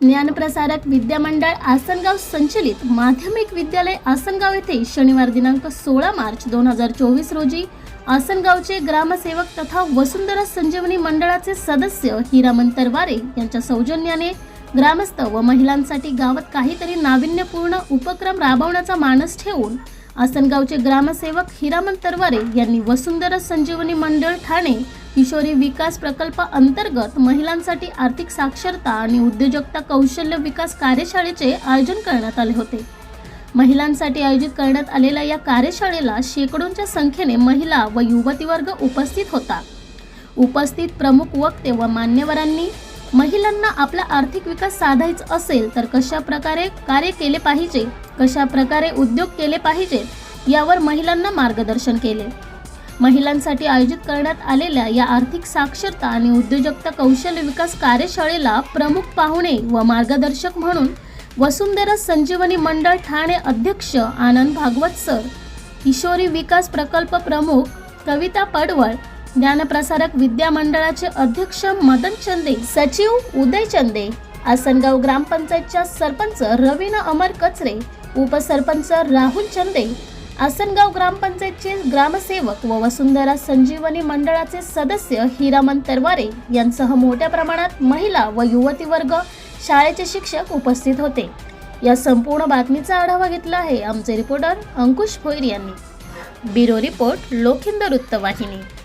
ज्ञानप्रसारक विद्यामंडळ आसनगाव संचलित माध्यमिक विद्यालय आसनगाव येथे शनिवार दिनांक सोळा मार्च दोन हजार चोवीस रोजी आसनगावचे ग्रामसेवक तथा वसुंधरा संजीवनी मंडळाचे सदस्य हिरामन तरवारे यांच्या सौजन्याने ग्रामस्थ व महिलांसाठी गावात काहीतरी नाविन्यपूर्ण उपक्रम राबवण्याचा मानस ठेवून आसनगावचे ग्रामसेवक हिरामन तरवारे यांनी वसुंधरा संजीवनी मंडळ ठाणे किशोरी विकास प्रकल्प अंतर्गत महिलांसाठी आर्थिक साक्षरता आणि उद्योजकता कौशल्य विकास कार्यशाळेचे आयोजन करण्यात आले होते. महिलांसाठी आयोजित करण्यात आलेल्या या कार्यशाळेला शेकडोंच्या संख्येने महिला व युवती वर्ग उपस्थित होता. उपस्थित प्रमुख वक्ते व मान्यवरांनी महिलांना आपला आर्थिक विकास साधायचा असेल तर कशा प्रकारे कार्य केले पाहिजे कशा प्रकारे उद्योग केले पाहिजेत यावर महिलांना मार्गदर्शन केले. महिलांसाठी आयोजित करण्यात आलेल्या या आर्थिक साक्षरता आणि उद्योजकता कौशल्य विकास कार्यशाळेला प्रमुख पाहुणे व मार्गदर्शक म्हणून वसुंधरा संजीवनी मंडळ ठाणे अध्यक्ष आनंद भागवत सर किशोरी विकास प्रकल्प प्रमुख कविता पडवळ ज्ञानप्रसारक विद्या मंडळाचे अध्यक्ष मदन चंदे सचिव उदय चंदे आसनगाव ग्रामपंचायतच्या सरपंच रवीना अमर कचरे उपसरपंच राहुल चंदे आसनगाव ग्रामपंचायतचे ग्रामसेवक व वसुंधरा संजीवनी मंडळाचे सदस्य हिरामन तरवारे यांसह मोठ्या प्रमाणात महिला व युवती वर्ग शाळेचे शिक्षक उपस्थित होते. या संपूर्ण बातमीचा आढावा घेतला आहे आमचे रिपोर्टर अंकुश भोईर यांनी. ब्युरो रिपोर्ट लोखिंद वृत्तवाहिनी.